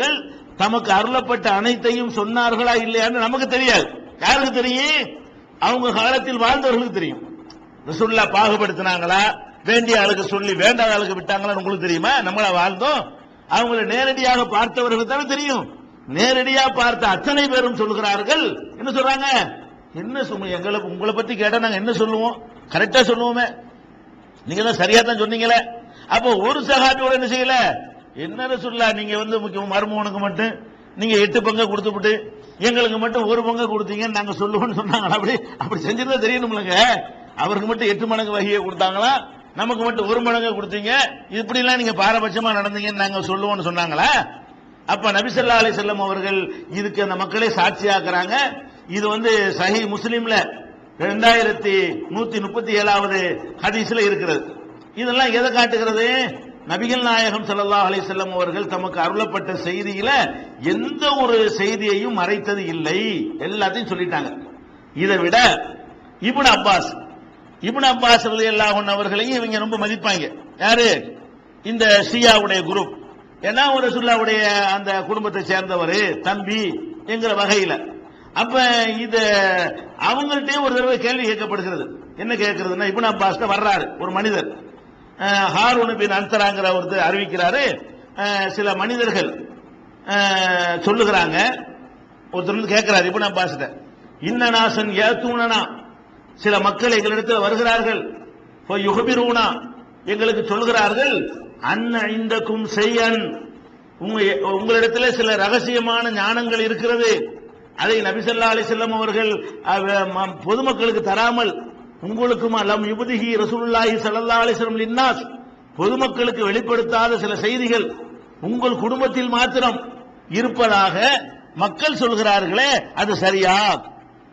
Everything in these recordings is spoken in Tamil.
அவர்கள் தமக்கு அருளப்பட்ட அனைத்தையும் சொன்னார்களா இல்லையான்னு நமக்கு தெரியாது. யாருக்கு தெரியும்? அவங்க காலத்தில் வாழ்ந்தவர்களுக்கு தெரியும். ரசுல்லா பாகுபடுத்தினாங்களா? வேண்டிய ஆளுக்கு சொல்லி வேண்டாத ஆளுக்கு விட்டாங்களான்னு உங்களுக்கு தெரியுமா? நம்மளா வாழ்ந்தோம். அவங்களை நேரடியாக பார்த்தவர்களுக்கு தானே தெரியும். நேரடியா பார்த்த அத்தனை பேரும் சொல்லுகிறார்கள். என்ன சொல்றாங்க? என்ன சொல்லுங்க? எங்களை உங்களை பத்தி கேட்டா நாங்க என்ன சொல்லுவோம்? கரெக்டா சொல்லுவோமே. நீங்க தான் சரியா தான் சொன்னீங்களே. அப்போ ஒரு சகாபியோட என்ன செய்யல? என்ன சொல்லா நீங்க வந்து முக்கியம் மருமகனுக்கு மட்டும் நீங்க எட்டு பங்கு கொடுத்துவிட்டு எங்களுக்கு மட்டும் ஒரு பங்கு கொடுத்தீங்கன்னு நாங்க சொல்லுவோம்னு சொன்னாங்களா? அப்படி அப்படி செஞ்சிருந்தா தெரியணும்லங்க. அவருக்கு மட்டும் எட்டு மடங்கு வகையை கொடுத்தாங்களா? நமக்கு மட்டும் ஒரு மடங்கு கொடுத்தீங்க. இப்படி எல்லாம் நீங்க பாரபட்சமா நடந்தீங்கன்னு நாங்க சொல்லுவோம்னு சொன்னாங்களா? அப்ப நபிசல்லா அலி செல்லம் அவர்கள் இதுக்கு அந்த மக்களே சாட்சியாக்குறாங்க. இது வந்து சஹி முஸ்லீம்ல ரெண்டாயிரத்தி நூத்தி முப்பத்தி ஏழாவது ஹதீஸ்ல இருக்கிறது. இதெல்லாம் எதை காட்டுகிறது? நபிகள் நாயகம் சல்லா அலி செல்லம் அவர்கள் தமக்கு அருளப்பட்ட செய்தியில எந்த ஒரு செய்தியையும் மறைத்தது இல்லை. எல்லாத்தையும் சொல்லிட்டாங்க. இதை விட இபுன் அப்பாஸ் இபுன் அப்பாஸ் அலி அன்ஹு அவர்களையும் இவங்க ரொம்ப மதிப்பாங்க. யாரு? இந்த ஷியாவுடைய குரூப். ஏன்னா ஒரு சுல்லாவுடைய அந்த குடும்பத்தை சேர்ந்தவர் தம்பி என்கிற வகையில. அப்ப இது அவங்கள்ட்டே ஒரு தடவை கேள்வி கேட்கப்படுகிறது. என்ன கேட்கறதுன்னா இபுன் அப்பாஸ் வர்றாரு ஒரு மனிதர். அஹ், அன்சராங்கிற ஒருத்தர் அறிவிக்கிறாரு. சில மனிதர்கள் சொல்லுகிறாங்க. ஒருத்தர் வந்து கேட்கிறார் நான் பாசிட்ட இன்னநாசன் ஏத்தூனனா சில மக்கள் எங்களிடத்தில் வருகிறார்கள். யுகபிரூனா எங்களுக்கு சொல்கிறார்கள் அன்ன இந்தக்கும் செய்யன் உங்களிடத்தில் சில ரகசியமான ஞானங்கள் இருக்கிறது. அதை நபிசல்லா அலிசல்லம் அவர்கள் பொதுமக்களுக்கு தராமல் உங்களுக்கும் அலம் யுபதிஹி ரசூலுல்லாஹி ஸல்லல்லாஹு அலைஹி லின்னாஸ். பொதுமக்களுக்கு வெளிப்படுத்தாத சில செய்திகள் உங்கள் குடும்பத்தில் மாத்திரம் இருப்பதாக மக்கள் சொல்கிறார்களே அது சரியா?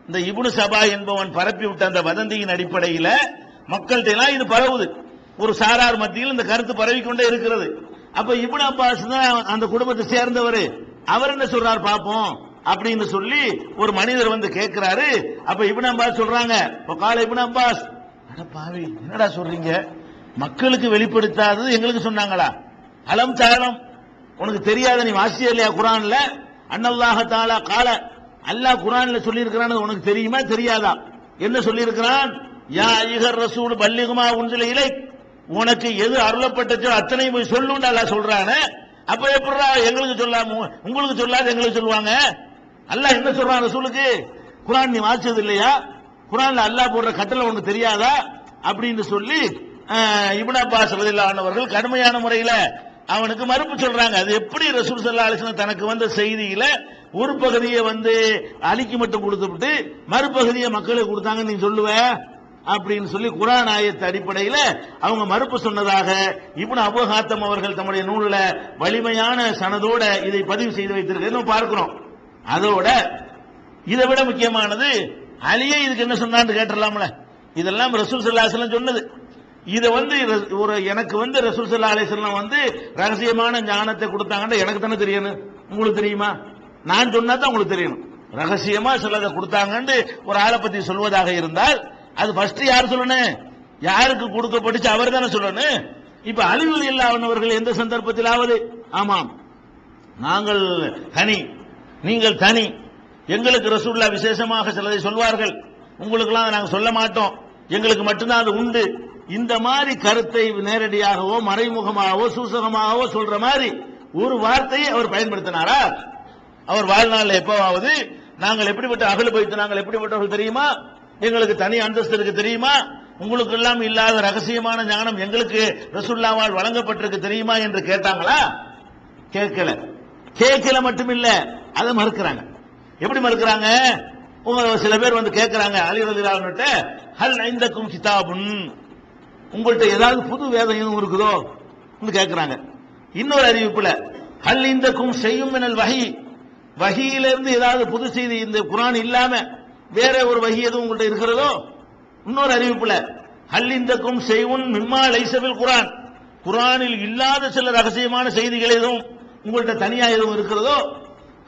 இந்த இபுனு சபா என்பவன் பரப்பிவிட்ட அந்த வதந்தியின் அடிப்படையில் மக்கள்கிட்ட இது பரவுது. ஒரு சாரார் மத்தியில் இந்த கருத்து பரவிக்கொண்டே இருக்கிறது. அப்ப இபுன் அப்பாஸ் தான் அந்த குடும்பத்தை சேர்ந்தவர். அவர் என்ன சொல்றார் பார்ப்போம் அப்படின்னு சொல்லி ஒரு மனிதர் வந்து கேட்கிறாரு அப்ப இபின் அப்பாஸ் சொல்றாங்க கால இபின் அப்பாஸ். பாவி என்னடா சொல்றீங்க? மக்களுக்கு வெளிப்படுத்தாதது எங்களுக்கு சொன்னாங்களா? அலம் தாரம். உனக்கு தெரியாத நீ வாசிய இல்லையா குரான்ல? அண்ணல்லாக தாலா கால. அல்லாஹ் குரான்ல சொல்லியிருக்கிறான்னு உனக்கு தெரியுமா? தெரியாதா? என்ன சொல்லி இருக்கிறான் யா ஐகர் ரசூல் பல்லிகுமா உன்சில இலை. உனக்கு எது அருளப்பட்டச்சோ அத்தனை போய் சொல்லுன்னு அல்லாஹ் சொல்றானே. அப்ப எப்படிடா எங்களுக்கு சொல்லாம உங்களுக்கு சொல்லாது எங்களுக்கு சொல்லுவாங்க? அல்லாஹ் என்ன சொல்றான் ரசூலுக்கு? குரான் நீ வாசிச்சது இல்லையா? குரான்ல அல்லாஹ் போடுற கட்டளை ஒன்று தெரியாதா? அப்படின்னு சொல்லி அஹ், அப்பாஸ் ரலியல்லாஹு அவர்கள் கடுமையான முறையில அவனுக்கு மறுப்பு சொல்றாங்க. அது எப்படி ரசூல் சல்லா அலைஹி தனக்கு வந்த செய்தியில ஒரு பகுதியை வந்து அழிக்கு மட்டும் கொடுத்துட்டு மறுபகுதியை மக்களுக்கு கொடுத்தாங்க நீ சொல்லுவ? அப்படின்னு சொல்லி குரான் ஆயத்து அடிப்படையில் அவங்க மறுப்பு சொன்னதாக இப்னு அபுஹாத்தம் அவர்கள் தம்முடைய நூலில் வலிமையான சனதோட இதை பதிவு செய்து வைத்திருக்கிறது நம்ம பார்க்கிறோம். அதோட இதை விட முக்கியமானது அலியே இதுக்கு என்ன சொன்னான்னு கேட்டுடலாம்ல. இதெல்லாம் ரசூல் சல்லா சொன்னது. இதை வந்து ஒரு எனக்கு வந்து ரசூல் சல்லா அலிஸ்லாம் வந்து ரகசியமான ஞானத்தை கொடுத்தாங்கன்னு எனக்கு தானே தெரியணும் உங்களுக்கு தெரியுமா? நான் சொன்னா தான் உங்களுக்கு தெரியணும் ரகசியமா சொல்லதை கொடுத்தாங்கன்னு ஒரு ஆளை பத்தி சொல்வதாக இருந்தால் அது ஃபர்ஸ்ட் யார் சொல்லணும்? யாருக்கு கொடுக்கப்பட்டுச்சு அவர் தானே சொல்லணும். இப்ப அழிவு இல்லாதவர்கள் எந்த சந்தர்ப்பத்திலாவது? ஆமாம். நாங்கள் ஹனி. நீங்கள் தனி. எங்களுக்கு ரசூல்லா விசேஷமாக சிலதை சொல்வார்கள். உங்களுக்கெல்லாம் நாங்கள் சொல்ல மாட்டோம். எங்களுக்கு மட்டும்தான் அது உண்டு. இந்த மாதிரி கருத்தை நேரடியாகவோ மறைமுகமாகவோ சூசகமாகவோ சொல்ற மாதிரி ஒரு வார்த்தையை அவர் பயன்படுத்தினாரா? அவர் வாழ்நாளில் எப்பவாவது நாங்கள் எப்படிப்பட்ட அகல் போய்த்து நாங்கள் எப்படிப்பட்டவர்கள் தெரியுமா? எங்களுக்கு தனி அந்தஸ்து இருக்கு தெரியுமா? உங்களுக்கு எல்லாம் இல்லாத ரகசியமான ஞானம் எங்களுக்கு ரசுல்லாவால் வழங்கப்பட்டிருக்கு தெரியுமா? என்று கேட்டாங்களா? கேட்கல. கேட்கல மட்டுமில்லை. அதை மறுக்கிறாங்க. எப்படி மறுக்கிறாங்க? உங்க சில பேர் வந்து கேட்கறாங்க அலிரதிராகிட்ட ஹல் ஐந்தக்கும் கிதாபுன்? உங்கள்கிட்ட ஏதாவது புது வேதம் இருக்குதோ? கேட்கிறாங்க இன்னொரு அறிவிப்புல ஹல் இந்தக்கும் செய்யும் எனல் வகை வகையிலிருந்து ஏதாவது புது செய்தி இந்த குரான் இல்லாம வேற ஒரு வகி எதுவும் உங்கள்கிட்ட இருக்கிறதோ? இன்னொரு அறிவிப்புல ஹல் இந்தக்கும் செய்வும் மிம்மா லைசபில் குரான்? குரானில் இல்லாத சில ரகசியமான செய்திகள் எதுவும் உங்கள்கிட்ட தனியா எதுவும் இருக்கிறதோ?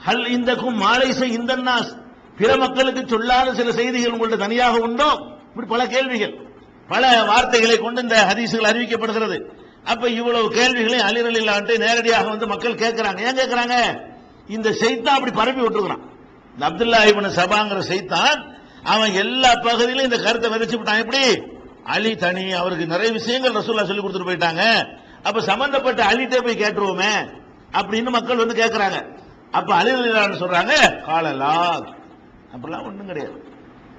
ஹல் இந்தக்கும் மாலைச இந்த நாஸ் பிற மக்களுக்கு சொல்லாத சில செய்திகள் உங்கள்ட்ட தனியாக உண்டோ? இப்படி பல கேள்விகள். பல வார்த்தைகளை கொண்டு இந்த ஹதீசுகள் அறிவிக்கப்படுகிறது. அப்ப இவ்வளவு கேள்விகளை அலிரலில்லான்ட்டு நேரடியாக வந்து மக்கள் கேட்கிறாங்க. ஏன் கேட்கிறாங்க? இந்த செய்தான் அப்படி பரப்பி விட்டுருக்கிறான். இந்த அப்துல்லா இப்னு சபாங்கிற செய்தான் அவன் எல்லா பகுதியிலும் இந்த கருத்தை விதைச்சு விட்டான். எப்படி? அலி தனி அவருக்கு நிறைய விஷயங்கள் ரசூல்லா சொல்லி கொடுத்துட்டு போயிட்டாங்க. அப்ப சம்பந்தப்பட்ட அலிட்டே போய் கேட்டுருவோமே அப்படின்னு மக்கள் வந்து கேட்கிறாங்க. அப்ப அழிவு சொல்றாங்க காலலா. அப்படிலாம் ஒண்ணும் கிடையாது.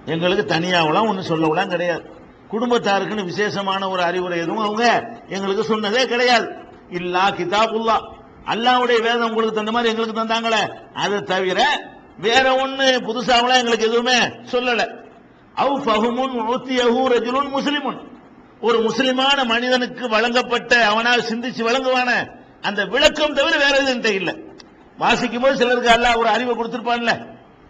எங்களுக்கு தனியாவெல்லாம் ஒன்றும் சொல்லவெல்லாம் கிடையாது. குடும்பத்தாருக்குன்னு விசேஷமான ஒரு அறிவுரை எதுவும் அவங்க எங்களுக்கு சொன்னதே கிடையாது. இல்லா கிதாபுல்லா. அல்லாவுடைய வேதம் உங்களுக்கு தந்த மாதிரி எங்களுக்கு தந்தாங்களே. அதை தவிர வேற ஒண்ணு புதுசாவெல்லாம் எங்களுக்கு எதுவுமே சொல்லல. அவு ஃபஹுமுன் ஊத்தியஹு ரஜுலுன் முஸ்லிமுன். ஒரு முஸ்லிமான மனிதனுக்கு வழங்கப்பட்ட அவனால் சிந்திச்சு வழங்குவான அந்த விளக்கம் தவிர வேற எதுவும் இல்லை. வாசிக்கும் போது சிலருக்கு அல்லாஹ் ஒரு அறிவை கொடுத்துருப்பான்ல.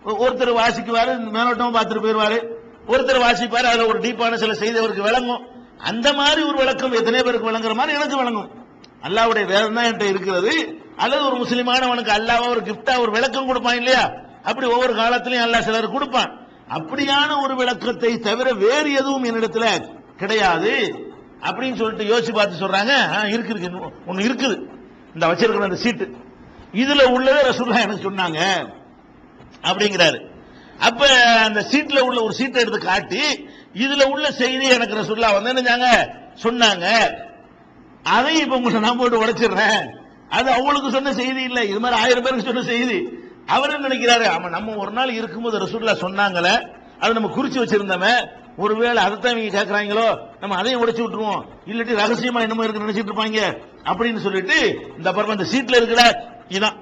ஒருத்தர் வாசிக்குவாரு மேலோட்டமா பார்த்துட்டு போயிருவாரு. ஒருத்தர் வாசிப்பாரு அதுல ஒரு டீப்பான சில செய்தி அவருக்கு விளங்கும். அந்த மாதிரி ஒரு விளக்கம் எத்தனை பேருக்கு விளங்குற மாதிரி எனக்கு விளங்கும். அல்லாவுடைய வேதம் தான் என்கிட்ட இருக்கிறது. அல்லது ஒரு முஸ்லிமானவனுக்கு அல்லாஹ் ஒரு கிஃப்டா ஒரு விளக்கம் கொடுப்பான் இல்லையா? அப்படி ஒவ்வொரு காலத்திலையும் அல்லாஹ் சிலர் கொடுப்பான். அப்படியான ஒரு விளக்கத்தை தவிர வேறு எதுவும் என்னிடத்துல கிடையாது. அப்படின்னு சொல்லிட்டு யோசிச்சு பார்த்து சொல்றாங்க. "ஆ, இருக்கு இருக்கு. ஒன்னு இருக்குது. இந்த வச்சிருக்கிற அந்த சீட்டு. இதுல உள்ளதை ரசூல்லா எனக்கு சொன்னாங்க? அப்படிங்கிறாரு. அப்ப அந்த சீட்ல உள்ள ஒரு சீட்டை எடுத்து காட்டி இதுல உள்ள செய்தி எனக்கு ரசூல்லா வந்து என்னஞ்சாங்க சொன்னாங்க. அதையும் இப்ப உங்களை நான் போட்டு உடைச்சிடுறேன். அது அவங்களுக்கு சொன்ன செய்தி இல்ல. இது மாதிரி ஆயிரம் பேருக்கு சொன்ன செய்தி. அவர் என்ன நினைக்கிறாரு? ஆமா நம்ம ஒரு நாள் இருக்கும்போது ரசூல்லா சொன்னாங்களே அதை நம்ம குறிச்சு வச்சிருந்தோமே ஒருவேளை அதைத்தான் இவங்க கேட்கறாங்களோ நம்ம அதையும் உடைச்சு விட்டுருவோம். இல்லாட்டி ரகசியமா என்னமோ இருக்கு நினைச்சிட்டு இருப்பாங்க. அப்படின்னு சொல்லிட்டு இந்த பிறகு இந்த சீட்ல இருக்கிற இதான்.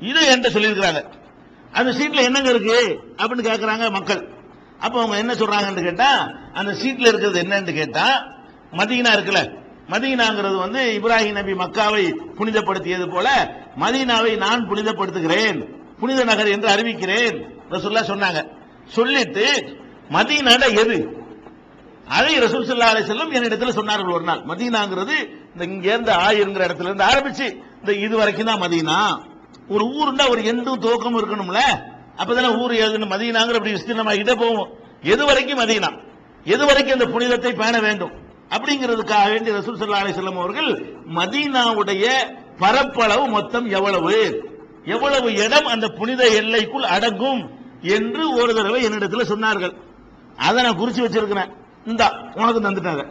இது என்கிட்ட சொல்லியிருக்கிறாங்க. அந்த சீட்ல என்னங்க இருக்கு? அப்படின்னு கேட்குறாங்க மக்கள். அப்ப அவங்க என்ன சொல்றாங்கன்னு கேட்டா அந்த சீட்ல இருக்கிறது என்னன்னு கேட்டா மதீனா இருக்குல்ல. மதீனாங்கிறது வந்து இப்ராஹிம் நபி மக்காவை புனிதப்படுத்தியது போல மதீனாவை நான் புனிதப்படுத்துகிறேன். புனித நகர் என்று அறிவிக்கிறேன். ரசூல்லா சொன்னாங்க. சொல்லிட்டு மதீனாட எது? அதை ரசூல் சல்லா அலி வஸல்லம் என்னிடத்துல சொன்னார்கள் ஒரு நாள். மதீனாங்கிறது இந்த இங்க இருந்து ஆயிருங்கிற இடத்துல இருந்து ஆரம்பிச்சு இந்த இது வரைக்கும் தான் மதீனா. ஒரு ஊருண்டா ஒரு எண்டும் துவக்கமும் இருக்கணும்ல? அப்பதானே ஊர் எதுன்னு மதீனாங்கிற அப்படி விஸ்தீர்ணமாகிட்டே போவோம். எது வரைக்கும் மதீனா? எது வரைக்கும் இந்த புனிதத்தை பேண வேண்டும்? அப்படிங்கிறதுக்காக வேண்டி ரசூல் சல்லா அலைஹி அவர்கள் மதீனாவுடைய பரப்பளவு மொத்தம் எவ்வளவு? எவ்வளவு இடம் அந்த புனித எல்லைக்குள் அடங்கும் என்று ஒரு தடவை என்னிடத்துல சொன்னார்கள். அதை நான் குறிச்சு வச்சிருக்கிறேன். இந்தா உனக்கு தந்துட்டாங்க.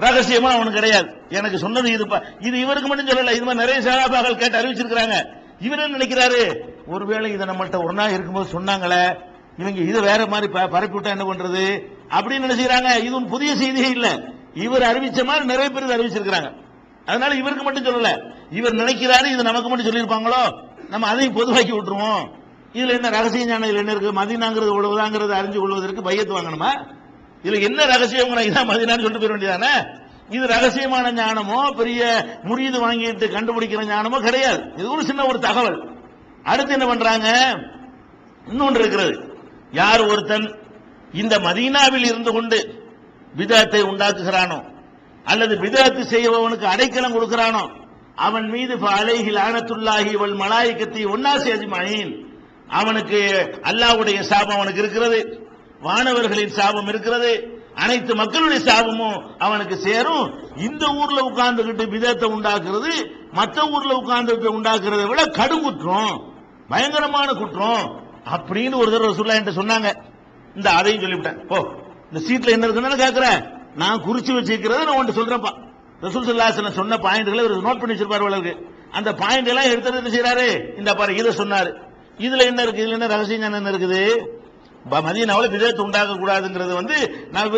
ரகசியமா அவனுக்கு கிடையாது. எனக்கு சொன்னது இது இது இவருக்கு மட்டும் சொல்லல இது மாதிரி நிறைய சகாபாக்கள் கேட்டு அறிவிச்சிருக்கிறாங்க. இவர் என்ன நினைக்கிறாரு? ஒருவேளை இதை நம்மள்ட்ட ஒரு நாள் இருக்கும்போது சொன்னாங்களே இவங்க இது வேற மாதிரி ப- பரப்பி விட்டா என்ன பண்றது? அப்படின்னு நினைச்சுக்கிறாங்க. இதுவும் புதிய செய்தியே இல்ல. இவர் அறிவிச்ச மாதிரி நிறைய பேர் இதை அறிவிச்சிருக்கிறாங்க. அதனால இவருக்கு மட்டும் சொல்லல. இவர் நினைக்கிறாரு இது நமக்கு மட்டும் சொல்லியிருப்பாங்களோ? நம்ம அதையும் பொதுவாக்கி விட்டுருவோம். இதுல என்ன ரகசிய ஞானம் இதுல என்ன இருக்கு? மதினாங்கிறது இவ்வளவுதாங்கிறது அறிஞ்சு கொள்வதற்கு பையத்து வாங்கணுமா? இதுல என்ன ரகசியம் இதான் மதினான்னு சொல்லிட்டு போயிட வேண்டியதானே? இது ரகசியமான ஞானமோ பெரிய முறியது வாங்கிட்டு கண்டுபிடிக்கிற ஞானமோ கிடையாது. இது ஒரு சின்ன ஒரு தகவல். அடுத்து என்ன பண்றாங்க? இன்னொன்று இருக்கிறது. யார் ஒருத்தன் இந்த மதீனாவில் இருந்து கொண்டு விதத்தை உண்டாக்குகிறானோ அல்லது விதத்து செய்பவனுக்கு அடைக்கலம் கொடுக்கிறானோ அவன் மீது அலைகி லானத்துள்ளாகி இவள் மலாய்க்கத்தை ஒன்னாசி அஜ்மாயின். அவனுக்கு அல்லாஹ்வுடைய சாபம் அவனுக்கு இருக்கிறது. வானவர்களின் சாபம் இருக்கிறது. அனைத்து மக்களுடைய சாபமும் அவனுக்கு சேரும். இந்த ஊர்ல உட்கார்ந்துகிட்டு விதத்தை உண்டாக்குறது மற்ற ஊர்ல உட்கார்ந்துட்டு உண்டாக்குறதை விட கடும் குற்றம் பயங்கரமான குற்றம் அப்படின்னு ஒரு தடவை சொல்ல என்கிட்ட சொன்னாங்க. இந்த அதையும் சொல்லிவிட்டேன். ஓ இந்த சீட்ல என்ன இருக்குன்னு கேக்குறேன் நான் குறிச்சு வச்சிருக்கிறத நான் உன்ட்டு சொல்றேன்ப்பா. ரசூல் சல்லாஹ் சொன்ன பாயிண்ட்களை இவர் நோட் பண்ணி வச்சிருப்பாரு வளருக்கு அந்த பாயிண்ட் எல்லாம் எடுத்து என்ன செய்யறாரு இந்த பாரு இதை சொன்னாரு. இதுல என்ன இருக்கு? இதுல என்ன ரகசியம் என்ன இருக்குது? மதீனாவுல விதத்தை உண்டாக்க கூடாதுங்கிறது வந்து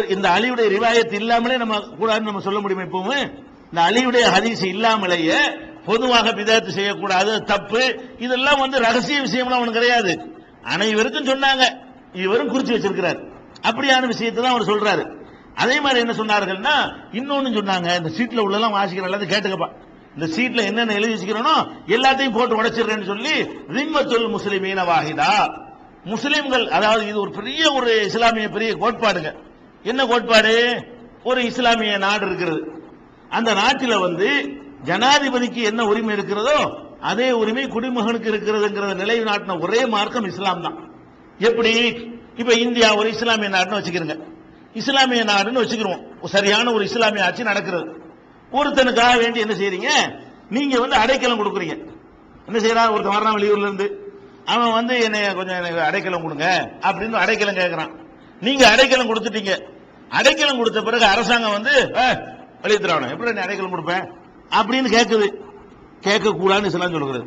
இந்த அலியுடைய ரிவாயத்து இல்லாமலே நம்ம கூடாதுன்னு நம்ம சொல்ல முடியுமா இப்பவும்? இந்த அலியுடைய ஹதீஸ் இல்லாமலேயே பொதுவாக விதத்து செய்யக்கூடாது தப்பு. இதெல்லாம் வந்து ரகசிய விஷயம்லாம் அவனுக்கு கிடையாது. அனைவருக்கும் சொன்னாங்க. இவரும் குறிச்சு வச்சிருக்கிறார். அப்படியான விஷயத்தை தான் அவர் சொல்றாரு. அதே மாதிரி என்ன சொன்னார்கள்னா இன்னொன்னு சொன்னாங்க. இந்த சீட்ல உள்ளெல்லாம் வாசிக்கிற எல்லாத்தையும் கேட்டுக்கப்பா. இந்த சீட்ல என்னென்ன எழுதி வச்சுக்கிறோனோ எல்லாத்தையும் போட்டு உடைச்சிடுறேன்னு சொல்லி ரிம்மத்துல் முஸ்லிமீன வாஹிதா. முஸ்லிம்கள் அதாவது இது ஒரு பெரிய ஒரு இஸ்லாமிய பெரிய கோட்பாடுங்க. என்ன கோட்பாடு? ஒரு இஸ்லாமிய நாடு இருக்கிறது. அந்த நாட்டில் வந்து ஜனாதிபதிக்கு என்ன உரிமை இருக்கிறதோ அதே உரிமை குடிமகனுக்கு இருக்கிறதுங்கிறத நிலைநாட்டின ஒரே மார்க்கம் இஸ்லாம் தான். எப்படி? இப்ப இந்தியா ஒரு இஸ்லாமிய நாடுன்னு வச்சுக்கிறோங்க. இஸ்லாமிய நாடுன்னு வச்சுக்கிறோம். சரியான ஒரு இஸ்லாமிய ஆட்சி நடக்கிறது. ஒருத்தனுக்காக வேண்டி என்ன செய்யறீங்க நீங்க வந்து அடைக்கலம் கொடுக்குறீங்க. என்ன செய்யறா ஒருத்தன் வர்றான் வெளியூர்ல இருந்து. அவன் வந்து என்னை கொஞ்சம் எனக்கு அடைக்கலம் கொடுங்க அப்படின்னு அடைக்கலம் கேட்கறான் நீங்க அடைக்கலம் கொடுத்துட்டீங்க. அடைக்கலம் கொடுத்த பிறகு அரசாங்கம் வந்து வெளியிட்டுறான் எப்படி நீ அடைக்கலம் கொடுப்பேன் அப்படின்னு கேட்குது கேட்க கூடாதுன்னு இஸ்லாம் சொல்லுகிறது.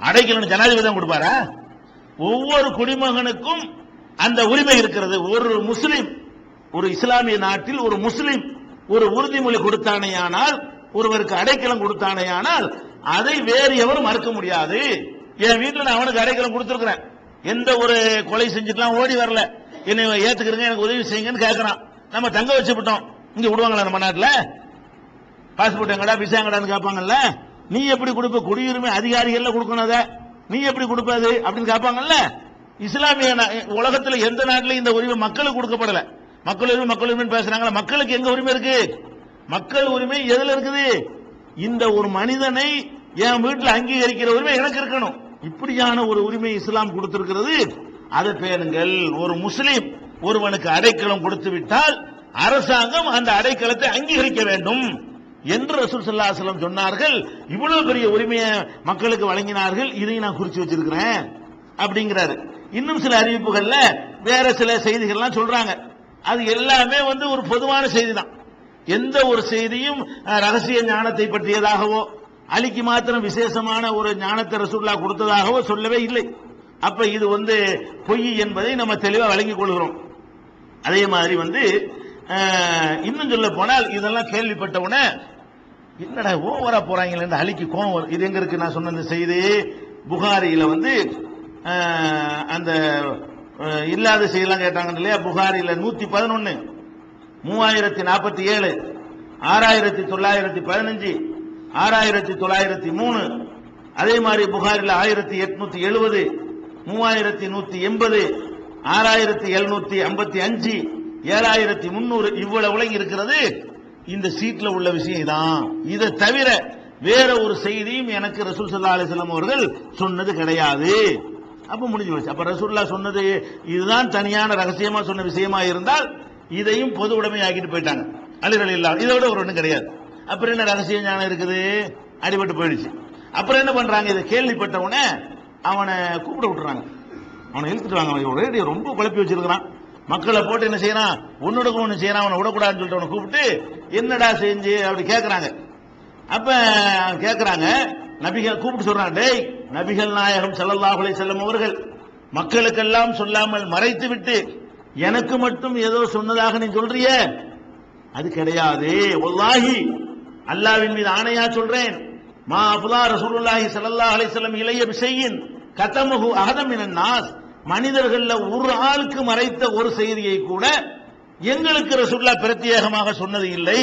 அடைக்கலம் ஜனாதிபதி தான் கொடுப்பாரா? ஒவ்வொரு குடிமகனுக்கும் அந்த உரிமை இருக்கிறது. ஒரு முஸ்லீம் ஒரு இஸ்லாமிய நாட்டில் ஒரு முஸ்லீம் ஒரு உறுதிமொழி கொடுத்தானேயானால் ஒருவருக்கு அடைக்கலம் கொடுத்தானேயானால் அதை வேறு எவரும் மறுக்க முடியாது. என் வீட்டில் நான் அவனுக்கு அடைக்கலம் கொடுத்துருக்குறேன். எந்த ஒரு கொலை செஞ்சுட்டுலாம் ஓடி வரல. என்னை ஏத்துக்கிறங்க எனக்கு உதவி செய்யுங்கன்னு கேட்கறான் நம்ம தங்க வச்சு விட்டோம். இங்க விடுவாங்களா நம்ம நாட்டில்? பாஸ்போர்ட் எங்கடா விசா எங்கடான்னு கேட்பாங்கல்ல நீ எப்படி கொடுப்ப? குடியுரிமை அதிகாரிகள்ல கொடுக்கணும் அதை. நீ எப்படி கொடுப்பது அப்படின்னு கேட்பாங்கல்ல இஸ்லாமிய உலகத்தில் எந்த நாட்டிலும் இந்த உரிமை மக்களுக்கு கொடுக்கப்படல. மக்கள் உரிமை மக்கள் உரிமை பேசுறாங்களா மக்களுக்கு எங்க உரிமை இருக்கு? மக்கள் உரிமை எதுல இருக்குது? இந்த ஒரு மனிதனை என் வீட்டில் அங்கீகரிக்கிற உரிமை எனக்கு இருக்கணும். இப்படியான ஒரு உரிமை இஸ்லாம் கொடுத்திருக்கிறது. அதை பேருங்கள் ஒரு முஸ்லீம் ஒருவனுக்கு அடைக்கலம் கொடுத்து விட்டால் அரசாங்கம் அந்த அடைக்கலத்தை அங்கீகரிக்க வேண்டும் என்று ரசூல் சல்லா அலைஹி சொன்னார்கள். இவ்வளவு பெரிய உரிமையை மக்களுக்கு வழங்கினார்கள். இதையும் நான் குறிச்சு வச்சிருக்கிறேன் அப்படிங்கிறாரு. இன்னும் சில அறிவிப்புகள்ல வேற சில செய்திகள்லாம் சொல்றாங்க. அது எல்லாமே வந்து ஒரு பொதுவான செய்தி தான். எந்த ஒரு செய்தியும் ரகசிய ஞானத்தை பற்றியதாகவோ அலிக்கு மாத்திரம் விசேஷமான ஒரு ஞானத்தை ரசூல்லா கொடுத்ததாகவோ சொல்லவே இல்லை. அப்ப இது வந்து பொய் என்பதை நம்ம தெளிவாக வழங்கிக் கொள்கிறோம். அதே மாதிரி வந்து இன்னும் சொல்ல போனால் இதெல்லாம் கேள்விப்பட்ட உடனே என்னடா ஓவரா போறாங்களே அலிக்கு கோவம் இது எங்க இருக்கு? நான் சொன்ன இந்த செய்தி புகாரியில வந்து அந்த இல்லாத செய்திலாம் கேட்டாங்க இல்லையா? புகாரியில நூத்தி பதினொன்னு மூவாயிரத்தி நாற்பத்தி ஏழு ஆறாயிரத்தி தொள்ளாயிரத்தி பதினஞ்சு ஆறாயிரத்தி தொள்ளாயிரத்தி மூணு. அதே மாதிரி புகாரில் ஆயிரத்தி எட்நூத்தி எழுபது மூவாயிரத்தி நூத்தி எண்பது ஆறாயிரத்தி எழுநூத்தி ஐம்பத்தி அஞ்சு ஏழாயிரத்தி முன்னூறு இவ்வளவு இருக்கிறது. இந்த சீட்ல உள்ள விஷயம் தான் இதை தவிர வேற ஒரு செய்தியும் எனக்கு ரசூல் சல்லா அலிஸ்லாம் அவர்கள் சொன்னது கிடையாது. அப்ப முடிஞ்சு போச்சு. அப்ப ரசூல்லா சொன்னது இதுதான் தனியான ரகசியமா சொன்ன விஷயமா இருந்தால் இதையும் பொது உடைமையாக்கிட்டு போயிட்டாங்க. அலிரல் இல்லாமல் இதை விட ஒரு ஒன்றும் கிடையாது. அப்புறம் என்ன ரகசிய ஞானம் இருக்குது? அடிபட்டு போயிடுச்சு. அப்புறம் என்ன பண்றாங்க? இதை கேள்விப்பட்ட உடனே அவனை கூப்பிட விட்டுறாங்க. அவனை இழுத்துட்டு வாங்க. அவன் ஒரே ரொம்ப குழப்பி வச்சிருக்கிறான். மக்களை போட்டு என்ன செய்யறான்? உன்னோட ஒன்று செய்யறான். அவனை விடக்கூடாதுன்னு சொல்லிட்டு அவனை கூப்பிட்டு என்னடா செஞ்சு? அப்படி கேட்கறாங்க அப்ப கேட்கறாங்க நபிகள் கூப்பிட்டு சொல்றான் டேய் நபிகள் நாயகம் செல்லல்லாஹுலே செல்லும் அவர்கள் மக்களுக்கெல்லாம் சொல்லாமல் மறைத்து விட்டு எனக்கு மட்டும் ஏதோ சொன்னதாக நீ சொல்றிய? அது கிடையாது. வல்லாஹி அல்லாஹ்வின் மீது ஆணையா சொல்றேன். மா அபுலா ரசூலுல்லாஹி சல்லல்லாஹு அலைஹி வஸல்லம் இளைய பிஷையின் கதமுஹு அஹதம் மினன் நாஸ். மனிதர்கள்ல ஒரு ஆளுக்கு மறைத்த ஒரு செய்தியை கூட எங்களுக்கு ரசூல்லா பிரத்யேகமாக சொன்னது இல்லை.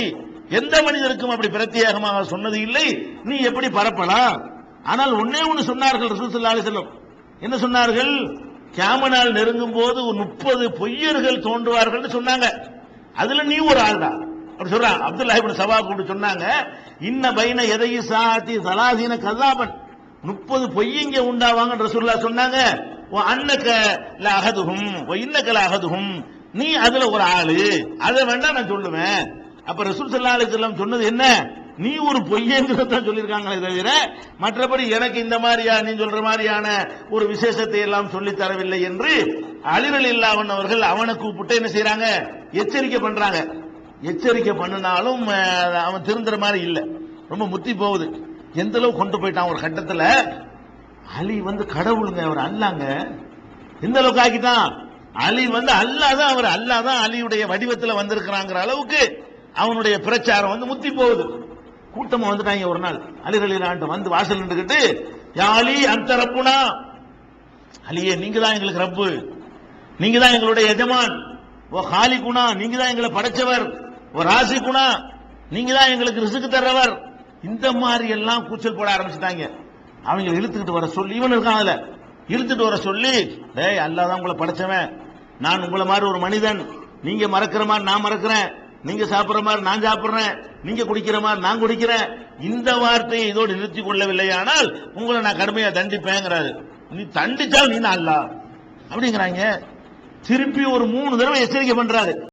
எந்த மனிதருக்கும் அப்படி பிரத்யேகமாக சொன்னது இல்லை. நீ எப்படி பரப்பலாம்? ஆனால் ஒன்னே ஒன்று சொன்னார்கள் ரசூல் சல்லா அலைஹி என்ன சொன்னார்கள்? கேமனால் நாள் நெருங்கும் போது ஒரு முப்பது பொய்யர்கள் தோன்றுவார்கள் சொன்னாங்க. அதுல நீ ஒரு ஆள்டா அப்படி சொல்றான் அப்துல்லா சபா கூப்பிட்டு சொன்னாங்க இன்ன பைன எதையு சாத்தி சலாசீன கல்லாபன். முப்பது பொய்யங்க உண்டாவாங்க ரசூல்லா சொன்னாங்க. ஓ அன்னக்க அகதுகும் ஓ அகதுகும் நீ அதுல ஒரு ஆளு. அதை வேண்டாம் நான் சொல்லுவேன். அப்ப ரசூல் சல்லா அலைஹி சொன்னது என்ன? நீ ஒரு பொய்யங்கிறதான் சொல்லியிருக்காங்களே தவிர மற்றபடி எனக்கு இந்த மாதிரியா நீ சொல்ற மாதிரியான ஒரு விசேஷத்தை எல்லாம் சொல்லி தரவில்லை என்று அலிரல் இல்லாவன் அவர்கள் அவனை கூப்பிட்டு என்ன செய்யறாங்க எச்சரிக்கை பண்றாங்க. எச்சரிக்கை பண்ணினாலும் அவன் திருந்துற மாதிரி இல்லை. ரொம்ப முத்தி போகுது. எந்த அளவு கொண்டு போயிட்டான் ஒரு கட்டத்தில்? அலி வந்து கடவுளுங்க அவர் அல்லாங்க. எந்த அளவுக்கு ஆக்கிட்டான்? அலி வந்து அல்லாதான் அவர் அல்லாதான் அலியுடைய வடிவத்தில் வந்திருக்கிறாங்கிற அளவுக்கு அவனுடைய பிரச்சாரம் வந்து முத்தி போகுது. கூட்டமா வந்துட்டாங்க ஒரு நாள். அலி வந்து வாசல் நின்றுக்கிட்டு யா அலி அந்த ரப்புனா? அலியே நீங்க தான் எங்களுக்கு ரப்பு. நீங்க தான் எங்களுடைய எஜமான். ஓ ஹாலி குணா நீங்க தான் எங்களை படைச்சவர். ஒரு ராசிக்குனா குணா நீங்க தான் எங்களுக்கு ரிசுக்கு தர்றவர். இந்த மாதிரி எல்லாம் கூச்சல் போட ஆரம்பிச்சுட்டாங்க. அவங்க இழுத்துக்கிட்டு வர சொல்லி இவன் இருக்கான் அதுல. இழுத்துட்டு வர சொல்லி டேய் அல்லாஹ் தான் உங்களை படைச்சவன். நான் உங்களை மாதிரி ஒரு மனிதன். நீங்க மறக்கிற மாதிரி நான் மறக்கிறேன். நீங்க சாப்பிடுற மாதிரி நான் சாப்பிடுறேன். நீங்க குடிக்கிற மாதிரி நான் குடிக்கிறேன். இந்த வார்த்தையை இதோடு நிறுத்தி கொள்ளவில்லையானால் உங்களை நான் கடுமையா தண்டிப்பேங்கிறாரு. நீ தண்டிச்சால் நீ அல்ல அப்படிங்கிறாங்க. திருப்பி ஒரு மூணு தடவை எச்சரிக்கை பண்றாரு.